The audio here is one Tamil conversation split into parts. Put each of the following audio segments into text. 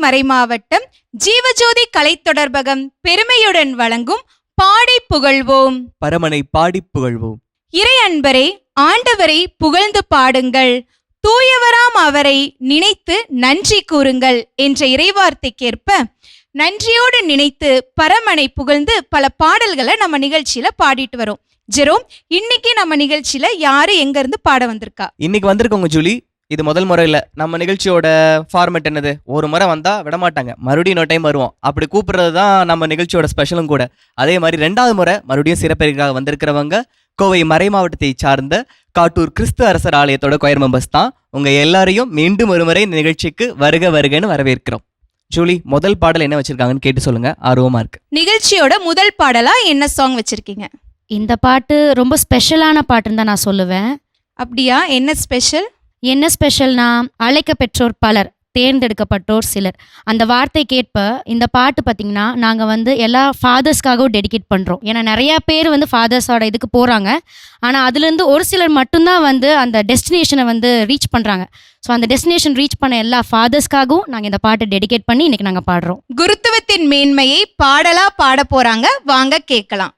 மறைமாவட்டம் ஜீவஜோதி கலைத் தொடர்பகம் பெருமையுடன் வழங்கும் பாடி புகழ்வோம். பரமனை பாடி புகழ்வோம். இறை அன்பரே ஆண்டவரை புகழ்ந்து பாடுங்கள். தூயவராம் அவரை நினைத்து நன்றி கூறுங்கள் என்ற இறைவார்த்தைக்கேற்ப நன்றியோடு நினைத்து பரமனை புகழ்ந்து பல பாடல்களை நம்ம நிகழ்ச்சியில பாடிட்டு வரோம். ஜெரோம் இன்னைக்கு நம்ம நிகழ்ச்சியில யாரு எங்க இருந்து பாட வந்திருக்கா? இன்னைக்கு வந்திருக்கோங்க ஜூலி. இது முதல் முறை இல்லை. நம்ம நிகழ்ச்சியோட ஃபார்மேட் என்னது? ஒரு முறை வந்தா விட மாட்டாங்க மறுபடியும் இன்னொரு டைம் வருவோம். அப்படி கூப்பிடுறது தான் நம்ம நிகழ்ச்சியோட ஸ்பெஷலும் கூட. அதே மாதிரி ரெண்டாவது முறை மறுபடியும் சிறப்பெருக்காக வந்திருக்கிறவங்க கோவை மறை மாவட்டத்தை சார்ந்த காட்டூர் கிறிஸ்து அரசர் ஆலயத்தோட கொயர் மெம்பர்ஸ் தான். உங்க எல்லாரையும் மீண்டும் ஒரு முறை இந்த நிகழ்ச்சிக்கு வருக வருகன்னு வரவேற்கிறோம். ஜூலி முதல் பாடல் என்ன வச்சிருக்காங்கன்னு கேட்டு சொல்லுங்க. ஆர்வமா இருக்கு. நிகழ்ச்சியோட முதல் பாடலா என்ன சாங் வச்சிருக்கீங்க? இந்த பாட்டு ரொம்ப ஸ்பெஷலான பாட்டுன்னு தான் நான் சொல்லுவேன். அப்படியா? என்ன ஸ்பெஷல் என்ன ஸ்பெஷல்னா அழைக்க பெற்றோர் பலர் தேர்ந்தெடுக்கப்பட்டோர் சிலர். அந்த வார்த்தை கேட்ப இந்த பாட்டு பார்த்தீங்கன்னா நாங்கள் வந்து எல்லா ஃபாதர்ஸ்க்காகவும் டெடிகேட் பண்ணுறோம் ஏன்னா நிறையா பேர் வந்து ஃபாதர்ஸோட இதுக்கு போகிறாங்க ஆனால் அதுலேருந்து ஒரு சிலர் மட்டும்தான் வந்து அந்த டெஸ்டினேஷனை வந்து ரீச் பண்ணுறாங்க ஸோ அந்த டெஸ்டினேஷன் ரீச் பண்ண எல்லா ஃபாதர்ஸ்க்காகவும் நாங்கள் இந்த பாட்டை டெடிகேட் பண்ணி இன்றைக்கி நாங்கள் பாடுறோம். குருத்துவத்தின் மேன்மையை பாடலாக பாட போகிறாங்க வாங்க கேட்கலாம்.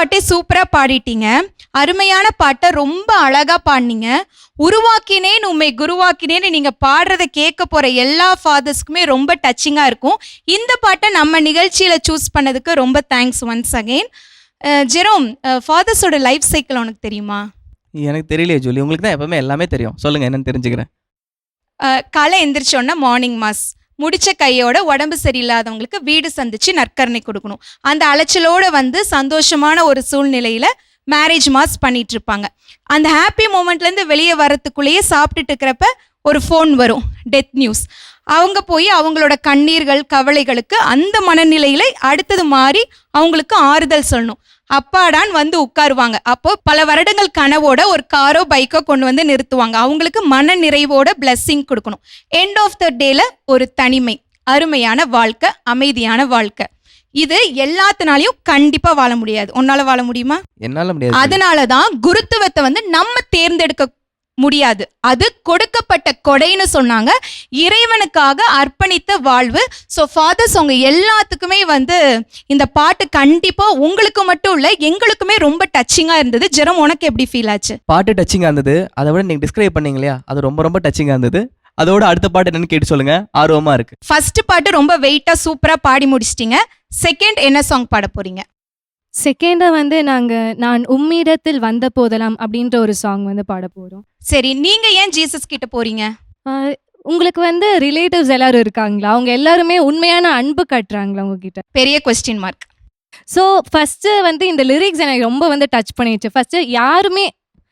பாட்டே சூப்பரா பாடிட்டீங்க. அருமையான பாட்டை ரொம்ப அழகா பாடினீங்க. உருவாக்கினேன் உண்மை குருவாக்கினேன்னு நீங்க பாடுறத கேட்க போற எல்லா ஃபாதர்ஸ்க்குமே ரொம்ப டச்சிங்கா இருக்கும். இந்த பாட்டை நம்ம நிகழ்ச்சியில சூஸ் பண்ணதுக்கு ரொம்ப தேங்க்ஸ் ஒன்ஸ் அகெயின் ஜெரோம் ஃபாதர்ஸோட லைஃப் சைக்கிள் உனக்கு தெரியுமா? எனக்கு தெரியலையே ஜூலி. உங்களுக்கு தான் எப்பவுமே எல்லாமே தெரியும். சொல்லுங்க என்னன்னு தெரிஞ்சுக்கிறேன். காலை எந்திரிச்சோன்னா மார்னிங் மாஸ் முடிச்ச கையோட உடம்பு சரியில்லாதவங்களுக்கு வீடு சந்திச்சு நற்கரணை கொடுக்கணும். அந்த அலைச்சலோட வந்து சந்தோஷமான ஒரு சூழ்நிலையில மேரேஜ் மாஸ் பண்ணிட்டு இருப்பாங்க. அந்த ஹாப்பி மூமெண்ட்லேருந்து வெளியே வரத்துக்குள்ளேயே சாப்பிட்டுட்டு இருக்கிறப்ப ஒரு ஃபோன் வரும் டெத் நியூஸ் அவங்க போய் அவங்களோட கண்ணீர்கள் கவலைகளுக்கு அந்த மனநிலையில அடுத்தது மாறி அவங்களுக்கு ஆறுதல் சொல்லணும். அப்பாடான் வந்து உட்காருவாங்க. அப்போ பல வருடங்கள் கனவோட ஒரு காரோ பைக்கோ கொண்டு வந்து நிறுத்துவாங்க. அவங்களுக்கு மன நிறைவோட blessing கொடுக்கணும். எண்ட் ஆஃப் த டேல ஒரு தனிமை அருமையான வாழ்க்கை அமைதியான வாழ்க்கை. இது எல்லாத்தினாலையும் கண்டிப்பா வாழ முடியாது. உன்னால வாழ முடியுமா? என்னால முடியாது. அதனாலதான் குருத்துவத்தை வந்து நம்ம தேர்ந்தெடுக்க முடியாது. அது கொடுக்கப்பட்ட கொடைன்னு சொன்னாங்க. இறைவனுக்காக அர்ப்பணித்த வாழ்வு. ஸோ ஃபாதர்ஸ் உங்க எல்லாத்துக்குமே வந்து இந்த பாட்டு கண்டிப்பா உங்களுக்கு மட்டும் இல்ல எங்களுக்குமே ரொம்ப டச்சிங்கா இருந்தது. ஜெரம் உனக்கு எப்படி ஃபீல் ஆச்சு? பாட்டு டச்சிங்காக இருந்தது. அதை விட நீங்கள் டிஸ்கிரைப் பண்ணீங்க இல்லையா அது ரொம்ப ரொம்ப டச்சிங்காக இருந்தது. அதோட அடுத்த பாட்டு என்னன்னு கேட்டு சொல்லுங்க. ஆர்வமா இருக்கு. ஃபர்ஸ்ட் பாட்டு ரொம்ப வெயிட்டா சூப்பரா பாடி முடிச்சிட்டீங்க. செகண்ட் என்ன சாங் பாட போறீங்க? செகண்டாக வந்து நாங்கள் நான் உம்மிடத்தில் வந்த போதலாம் அப்படின்ற ஒரு சாங் வந்து பாட போகிறோம் சரி நீங்க ஏன் ஜீசஸ் கிட்ட போறீங்க? உங்களுக்கு வந்து ரிலேட்டிவ்ஸ் எல்லாரும் இருக்காங்களா? அவங்க எல்லாருமே உண்மையான அன்பு கட்டுறாங்களா உங்ககிட்ட? பெரிய கொஸ்டின் மார்க் ஸோ ஃபஸ்ட்டு வந்து இந்த லிரிக்ஸ் எனக்கு ரொம்ப வந்து டச் பண்ணிடுச்சு. ஃபஸ்ட்டு யாருமே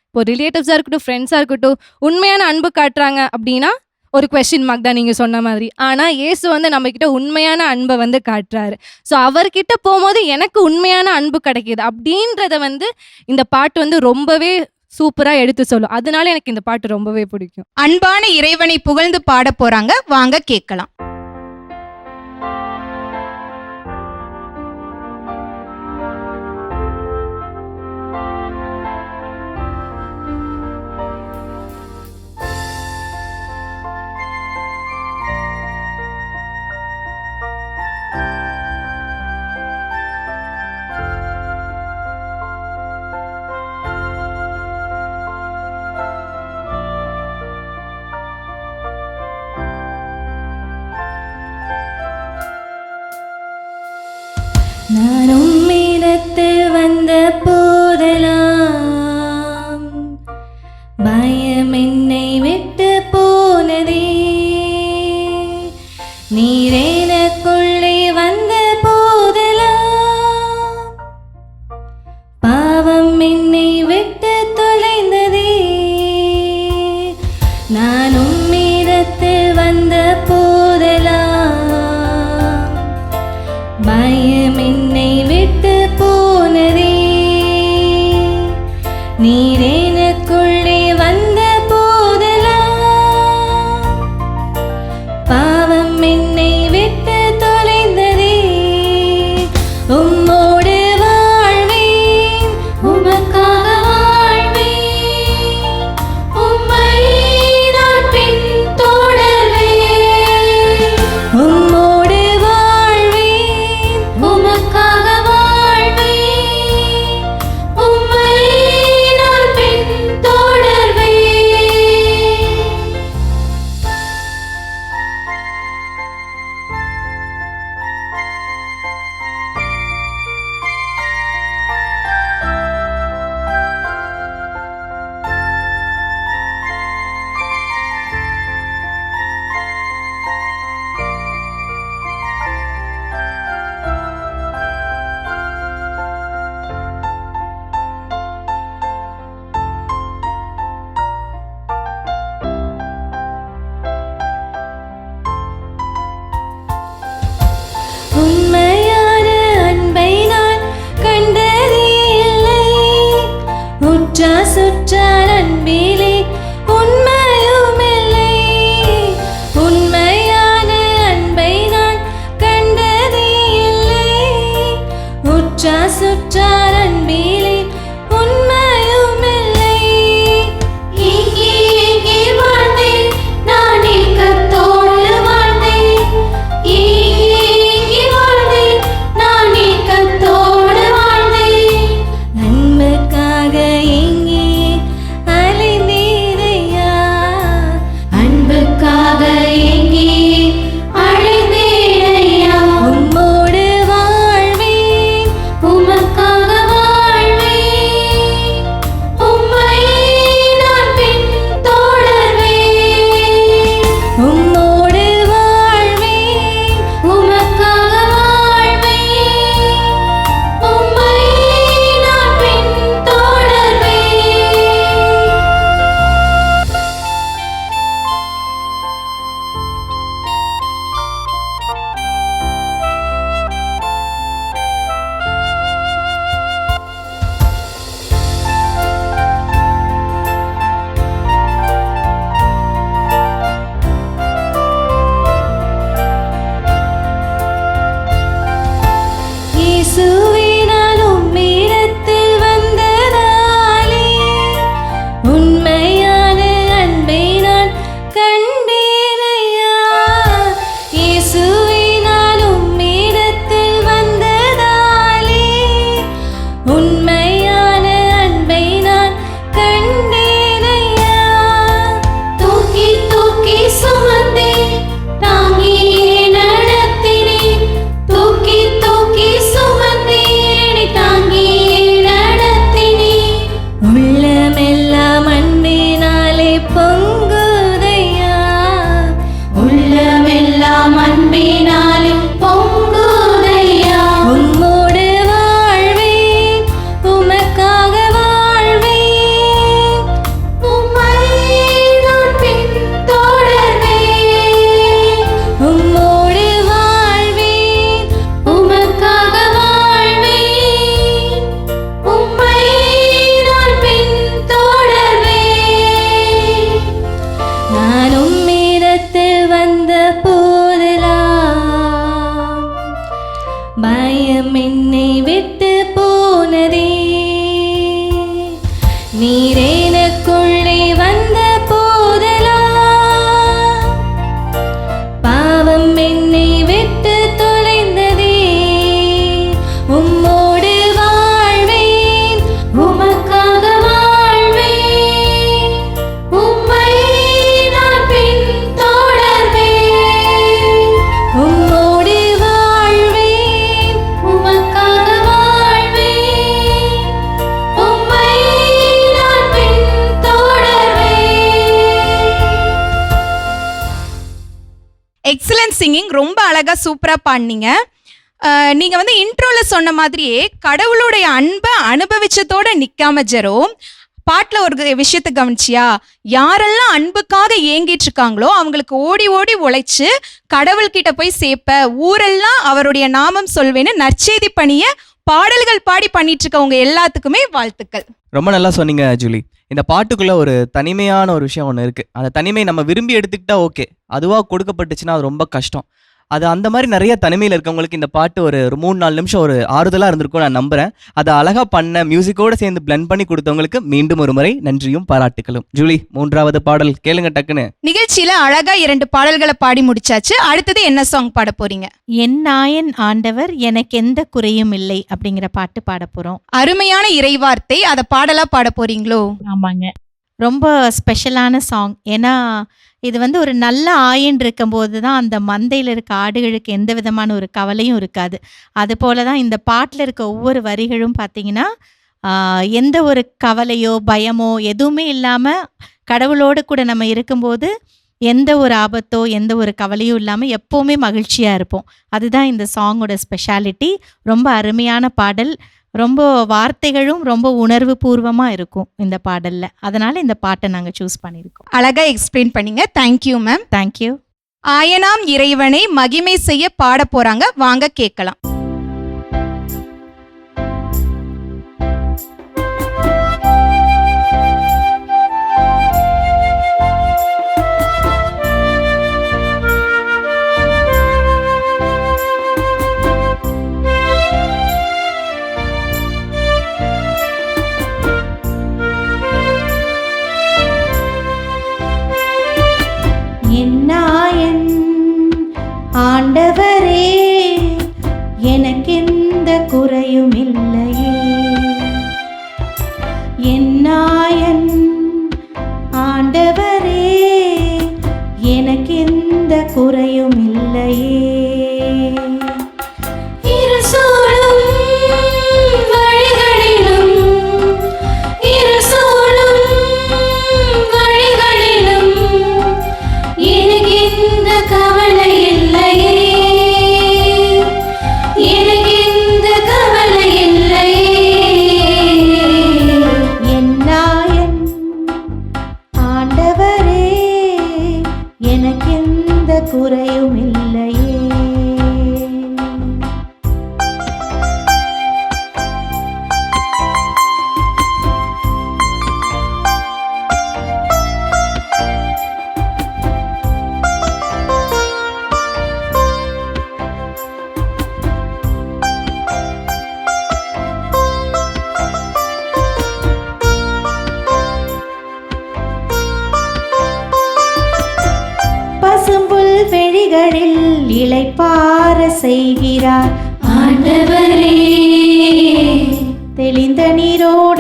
இப்போ ரிலேட்டிவ்ஸாக இருக்கட்டும் ஃப்ரெண்ட்ஸாக இருக்கட்டும் உண்மையான அன்பு காட்டுறாங்க அப்படின்னா ஒரு கொஷின் மார்க் தான் நீங்கள் சொன்ன மாதிரி. ஆனால் இயேசு வந்து நம்மக்கிட்ட உண்மையான அன்பை வந்து காட்டுறாரு. ஸோ அவர்கிட்ட போகும்போது எனக்கு உண்மையான அன்பு கிடைக்கிது. அப்படின்றத வந்து இந்த பாட்டு வந்து ரொம்பவே சூப்பராக எடுத்து சொல்லும். அதனால எனக்கு இந்த பாட்டு ரொம்பவே பிடிக்கும். அன்பான இறைவனை புகழ்ந்து பாட போகிறாங்க வாங்க கேட்கலாம். down. சிங்கிங் ரொம்ப அழகாக சூப்பராக பாடினீங்க. நீங்கள் வந்து இன்ட்ரோவில் சொன்ன மாதிரியே கடவுளுடைய அன்பை அனுபவிச்சதோட நிற்காம ஜெரோ பாட்டில் ஒரு விஷயத்தை கவனிச்சியா? யாரெல்லாம் அன்புக்காக ஏங்கிட்டு இருக்காங்களோ அவங்களுக்கு ஓடி ஓடி உழைச்சு கடவுள்கிட்ட போய் சேர்ப்ப ஊரெல்லாம் அவருடைய நாமம் சொல்வேன்னு நற்செய்தி பணிய பாடல்கள் பாடி பண்ணிட்டு இருக்கவங்க எல்லாத்துக்குமே வாழ்த்துக்கள். ரொம்ப நல்லா சொன்னீங்க ஜூலி. இந்த பாட்டுக்குள்ள ஒரு தனிமையான ஒரு விஷயம் ஒன்று இருக்கு. அந்த தனிமை நம்ம விரும்பி எடுத்துக்கிட்டா ஓகே அதுவாக கொடுக்கப்பட்டுச்சுன்னா அது ரொம்ப கஷ்டம். அது அந்த மாதிரி நிறைய தனிமையில் இருக்கவங்களுக்கு இந்த பாட்டு ஒரு ஒரு மூணு நாலு நிமிஷம் ஒரு ஆறுதலாக இருந்திருக்கும் நான் நம்புறேன். அதை அழகா பண்ண மியூசிக்கோட சேர்ந்து பிளெண்ட் பண்ணி கொடுத்தவங்களுக்கு மீண்டும் ஒரு முறை நன்றியும் பாராட்டுகளும் ஜூலி மூன்றாவது பாடல் கேளுங்க டக்குன்னு. நிகழ்ச்சியில அழகா இரண்டு பாடல்களை பாடி முடிச்சாச்சு. அடுத்தது என்ன சாங் பாட போறீங்க? என் நாயன் ஆண்டவர் எனக்கு எந்த குறையும் இல்லை அப்படிங்கிற பாட்டு பாட போறோம். அருமையான இறைவார்த்தை. அதை பாடலா பாட போறீங்களோ? ஆமாங்க. ரொம்ப ஸ்பெஷலான சாங் ஏன்னா இது வந்து ஒரு நல்ல ஆயின் இருக்கும்போது தான் அந்த மந்தையில் இருக்க ஆடுகளுக்கு எந்த விதமான ஒரு கவலையும் இருக்காது. அது போல தான் இந்த பாட்டில் இருக்க ஒவ்வொரு வரிகளும் பார்த்தீங்கன்னா எந்த ஒரு கவலையோ பயமோ எதுவுமே இல்லாமல் கடவுளோடு கூட நம்ம இருக்கும்போது எந்த ஒரு ஆபத்தோ எந்த ஒரு கவலையும் இல்லாமல் எப்போவுமே மகிழ்ச்சியாக இருப்போம். அதுதான் இந்த சாங்கோட ஸ்பெஷாலிட்டி ரொம்ப அருமையான பாடல். ரொம்ப வார்த்தைகளும் ரொம்ப உணர்வு பூர்வமாக இருக்கும் இந்த பாடலில். அதனால் இந்த பாட்டை நாங்கள் சூஸ் பண்ணியிருக்கோம். அழகா எக்ஸ்பிளைன் பண்ணீங்க. தேங்க்யூ மேம் தேங்க்யூ ஆயனாம் இறைவனை மகிமை செய்ய பாட போறாங்க. வாங்க கேட்கலாம். தெளிந்த நீரோடையாய்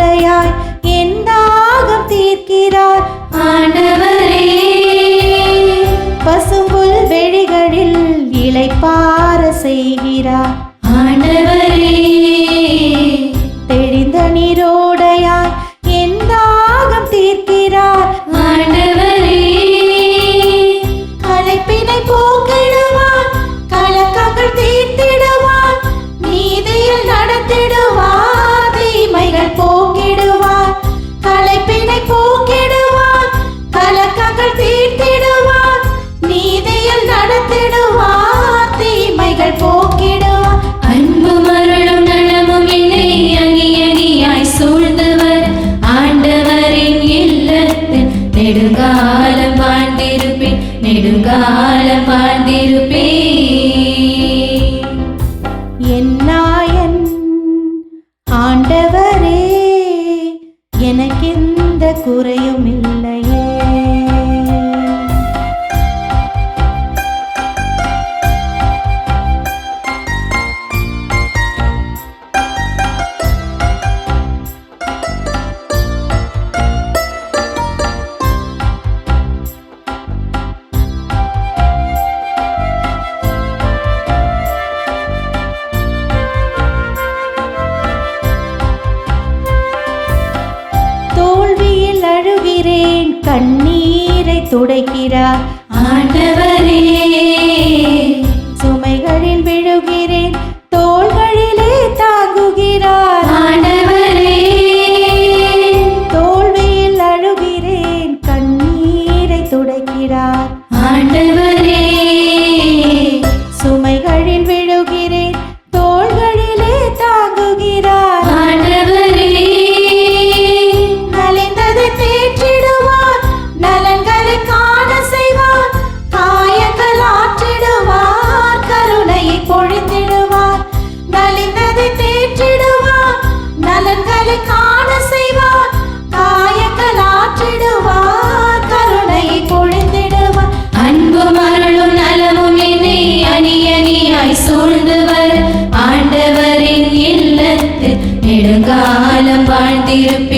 நெடுங்காலம் வாழ்ந்திருப்பேன் நெடுங்காலம் வாழ்ந்திருப்பேன் காத்திருப்பேன்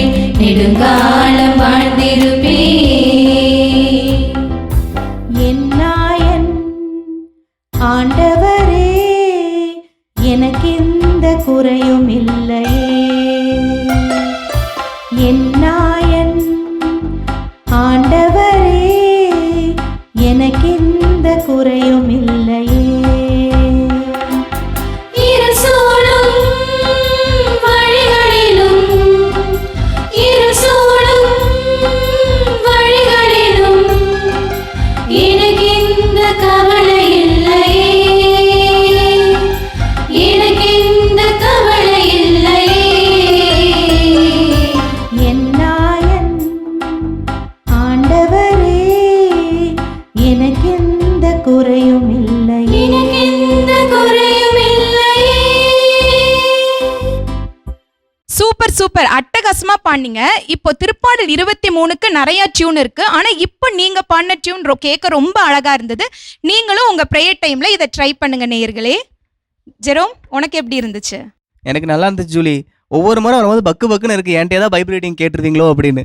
சூப்பர். அட்டகாசமா பாடினீங்க. இப்போ திருப்பாடல் இருபத்தி மூணுக்கு நிறைய டியூன் இருக்கு. ஆனா இப்போ நீங்க பாடின டியூன் கேட்க ரொம்ப அழகா இருந்தது. நீங்களும் உங்க ப்ரேயர் டைம்ல இதை ட்ரை பண்ணுங்க நேயர்களே. ஜெரோம் உனக்கு எப்படி இருந்துச்சு? எனக்கு நல்லா இருந்துச்சு ஜூலி. ஒவ்வொரு முறை வரும்போது பக்கு பக்குன்னு இருக்கு. என்கிட்ட ஏதாவது பைப்ரேட்டிங் கேட்டிருந்தீங்களோ அப்படின்னு.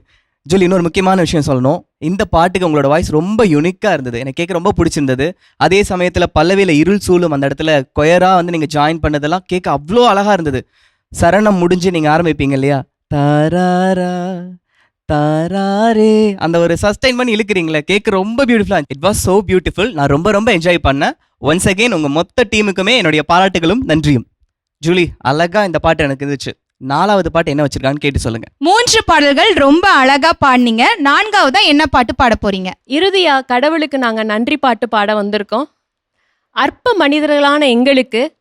ஜூலி இன்னொரு முக்கியமான விஷயம் சொல்லணும். இந்த பாட்டுக்கு உங்களோட வாய்ஸ் ரொம்ப யூனிக்காக இருந்தது. எனக்கு கேட்க ரொம்ப பிடிச்சிருந்தது. அதே சமயத்தில் பல்லவியில் இருள் சூழும் அந்த இடத்துல கொயராக வந்து நீங்கள் ஜாயின் பண்ணதெல்லாம் கேட்க அவ்வளோ அழகாக இருந்தது. சரணம் முடிஞ்சு நீங்கள் ஆரம்பிப்பீங்க இல்லையா? தாராரா தாராரே. அந்த ஒரு சஸ்டைன் பண்ணி இழுக்கிறீங்களே. கேட்க ரொம்ப பியூட்டிஃபுல்லாக இட் வாஸ் so பியூட்டிஃபுல் நான் ரொம்ப ரொம்ப என்ஜாய் பண்ணேன். ஒன்ஸ் அகெயின் உங்கள் மொத்த டீமுக்குமே என்னுடைய பாராட்டுகளும் நன்றியும். ஜூலி அழகா இந்த பாட்டு எனக்கு இருந்துச்சு. நாலாவது பாட்டு என்ன வச்சிருக்கான்னு கேட்டு சொல்லுங்க. மூன்று பாடல்கள் ரொம்ப அழகா பாடினீங்க. நான்காவதா என்ன பாட்டு பாட போறீங்க? இறுதியா கடவுளுக்கு நாங்க நன்றி பாட்டு பாட வந்திருக்கோம். அற்ப மனிதர்களான எங்களுக்கு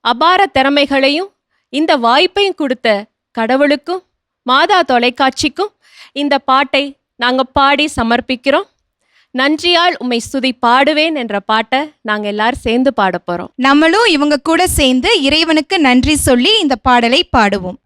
அபார திறமைகளையும் இந்த வாய்ப்பையும் கொடுத்த கடவுளுக்கும் மாதா தொலைக்காட்சிக்கும் இந்த பாட்டை நாங்கள் பாடி சமர்ப்பிக்கிறோம். நன்றியால் உம்மை ஸ்துதி பாடுவேன் என்ற பாட்டை நாங்க எல்லாரும் சேர்ந்து பாட போறோம். நம்மளும் இவங்க கூட சேர்ந்து இறைவனுக்கு நன்றி சொல்லி இந்த பாடலை பாடுவோம்.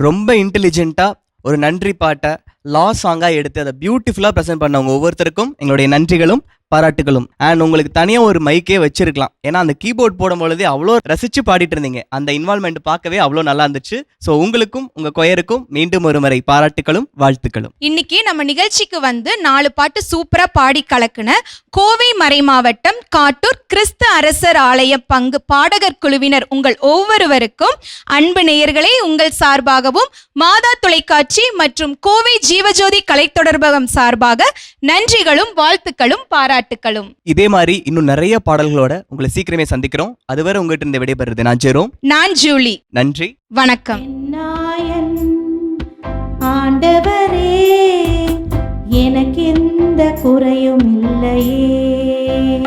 ரொம்ப இன்டெலிஜென்ட்டாக ஒரு நன்றி பாட்டை லா சாங்காக எடுத்து அதை பியூட்டிஃபுல்லாக ப்ரெசென்ட் பண்ணவங்க ஒவ்வொருத்தருக்கும் எங்களுடைய நன்றிகளும் பாராட்டுகளும். அண்ட் உங்களுக்கு தனியாக ஒரு மைக்கே வச்சிருக்கலாம். ஏன்னா அந்த கீபோர்ட் போடும் பொழுதே அவ்வளோ ரசிச்சு பாடிட்டு இருந்தீங்க. அந்த இன்வால்மெண்ட் பார்க்கவே அவ்வளோ நல்லா இருந்துச்சு. ஸோ உங்களுக்கும் உங்கள் கொயருக்கும் மீண்டும் ஒரு முறை பாராட்டுகளும் வாழ்த்துக்களும். இன்னைக்கு நம்ம நிகழ்ச்சிக்கு வந்து நாலு பாட்டு சூப்பராக பாடி கலக்குன கோவை மறை மாவட்டம் காட்டூர் கிறிஸ்து அரசர் ஆலய பங்கு பாடகர் குழுவினர் உங்கள் ஒவ்வொருவருக்கும் அன்பு நேயர்களே உங்கள் சார்பாகவும் மாதா தொலைக்காட்சி மற்றும் கோவை ஜீவஜோதி கலை தொடர்பகம் சார்பாக நன்றிகளும் வாழ்த்துக்களும் பாராட்டுகளும் இதே மாதிரி இன்னும் நிறைய பாடல்களோட உங்களை சீக்கிரமே சந்திக்கிறோம். அதுவரை உங்ககிட்ட இருந்து விடைபெறுறது நான் ஜெரோம். நான் ஜூலி. நன்றி. வணக்கம். நாயன் ஆண்டவரே எனக்கு எந்த குறையும் இல்லையே.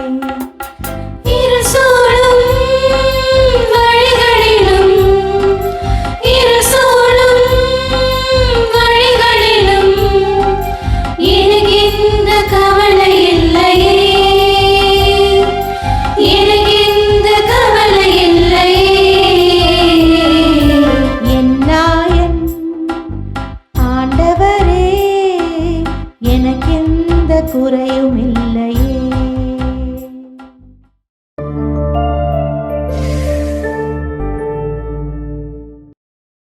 ஆண்டவரே எனக்கு எந்த குறையும் இல்லையே